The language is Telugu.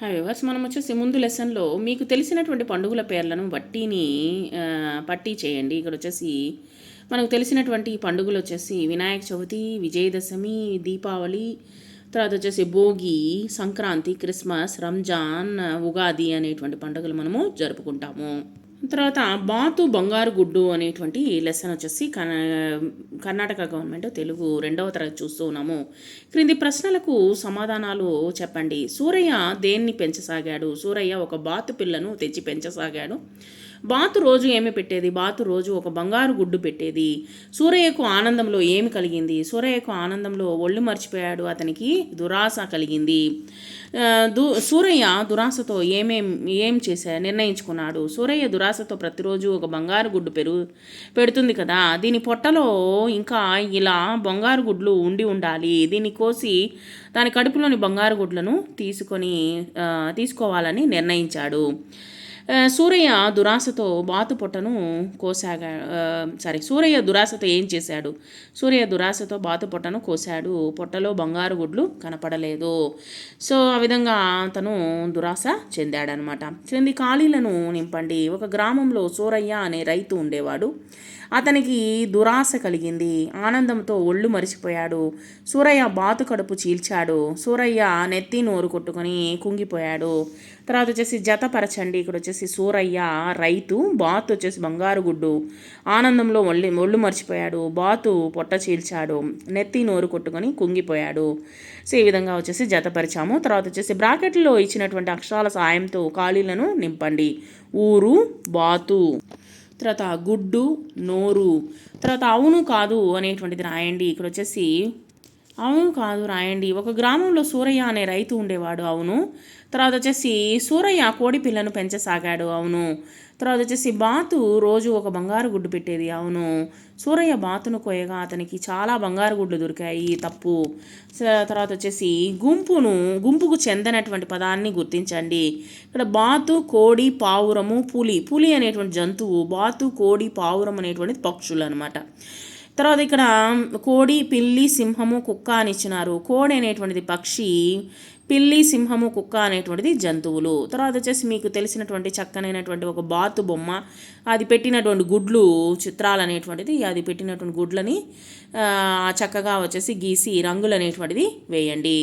హాయ్ వివర్స్ మనం వచ్చేసి ముందు లెసన్లో మీకు తెలిసినటువంటి పండుగల పేర్లను బట్టిని పట్టీ చేయండి. ఇక్కడ వచ్చేసి మనకు తెలిసినటువంటి పండుగలు వచ్చేసి వినాయక చవితి విజయదశమి దీపావళి తర్వాత వచ్చేసి భోగి సంక్రాంతి క్రిస్మస్ రంజాన్ ఉగాది అనేటువంటి పండుగలు మనము జరుపుకుంటాము. తర్వాత బాతు బంగారు గుడ్డు అనేటువంటి లెసన్ వచ్చేసి కన కర్ణాటక గవర్నమెంట్ తెలుగు రెండవ తరగతి చూస్తూ ఉన్నాము. క్రింది ప్రశ్నలకు సమాధానాలు చెప్పండి. సూరయ్య దేన్ని పెంచసాగాడు? సూరయ్య ఒక బాతు పిల్లను తెచ్చి పెంచసాగాడు. బాతు రోజు ఏమి పెట్టేది? బాతు రోజు ఒక బంగారు గుడ్డు పెట్టేది. సూరయ్యకు ఆనందంలో ఏమి కలిగింది? సూరయ్యకు ఆనందంలో ఒళ్ళు మర్చిపోయాడు. అతనికి దురాశ కలిగింది. దు సూరయ్య దురాశతో ఏమేం ఏం చేశా నిర్ణయించుకున్నాడు? సూరయ్య దురాశతో ప్రతిరోజు ఒక బంగారు గుడ్డు పెరుగు పెడుతుంది కదా? దీని పొట్టలో ఇంకా ఇలా బంగారు గుడ్లు ఉండి ఉండాలి. దీన్ని కోసి దాని కడుపులోని బంగారు గుడ్లను తీసుకొని తీసుకోవాలని నిర్ణయించాడు. సూరయ్య దురాశతో బాతు పొట్టను కోసాగా సారీ సూరయ్య దురాశతో ఏం చేశాడు? సూరయ్య దురాశతో బాతు పొట్టను కోశాడు పొట్టలో బంగారు గుడ్లు కనపడలేదు. సో ఆ విధంగా అతను దురాశ చెందాడనమాట. క్రింది ఖాళీలను నింపండి. ఒక గ్రామంలో సూరయ్య అనే రైతు ఉండేవాడు. అతనికి దురాశ కలిగింది. ఆనందంతో ఒళ్ళు మరిచిపోయాడు. సూరయ్య బాతు కడుపు చీల్చాడు. సూరయ్య నెత్తి నోరు కొట్టుకొని కుంగిపోయాడు. తర్వాత వచ్చేసి జతపరచండి. ఇక్కడ వచ్చేసి సూరయ్య రైతు బాతు వచ్చేసి బంగారు గుడ్డు. ఆనందంలో ఒళ్ళు ఒళ్ళు మర్చిపోయాడు. బాతు పొట్ట చీల్చాడు. నెత్తి నోరు కొట్టుకొని కుంగిపోయాడు. సో ఈ విధంగా వచ్చేసి జతపరిచాము. తర్వాత వచ్చేసి బ్రాకెట్లో ఇచ్చినటువంటి అక్షరాల సాయంతో ఖాళీలను నింపండి. ఊరు బాతు. తర్వాత గుడ్డు నోరు. తర్వాత అవును కాదు అనేటువంటిది రాయండి. ఇక్కడ వచ్చేసి అవును కాదు రాయండి. ఒక గ్రామంలో సూరయ్య అనే రైతు ఉండేవాడు అవును. తర్వాత వచ్చేసి సూరయ్య కోడి పిల్లను పెంచసాగాడు అవును. తర్వాత వచ్చేసి బాతు రోజు ఒక బంగారు గుడ్డు పెట్టేది అవును. సూరయ్య బాతును కోయగా అతనికి చాలా బంగారు గుడ్లు దొరికాయి తప్పు. తర్వాత వచ్చేసి గుంపును గుంపుకు చెందనటువంటి పదాన్ని గుర్తించండి. ఇక్కడ బాతు కోడి పావురము పులి. పులి అనేటువంటి జంతువు బాతు కోడి పావురం అనేటువంటి పక్షులు అనమాట తర్వాత ఇక్కడ కోడి పిల్లి సింహము కుక్క అని ఇచ్చినారు. కోడి అనేటువంటిది పక్షి పిల్లి సింహము కుక్క అనేటువంటిది జంతువులు. తర్వాత వచ్చేసి మీకు తెలిసినటువంటి చక్కనైనటువంటి ఒక బాతు బొమ్మ అది పెట్టినటువంటి గుడ్లు చిత్రాలు అనేటువంటిది అది పెట్టినటువంటి గుడ్లని చక్కగా వచ్చేసి గీసి రంగులు అనేటువంటిది వేయండి.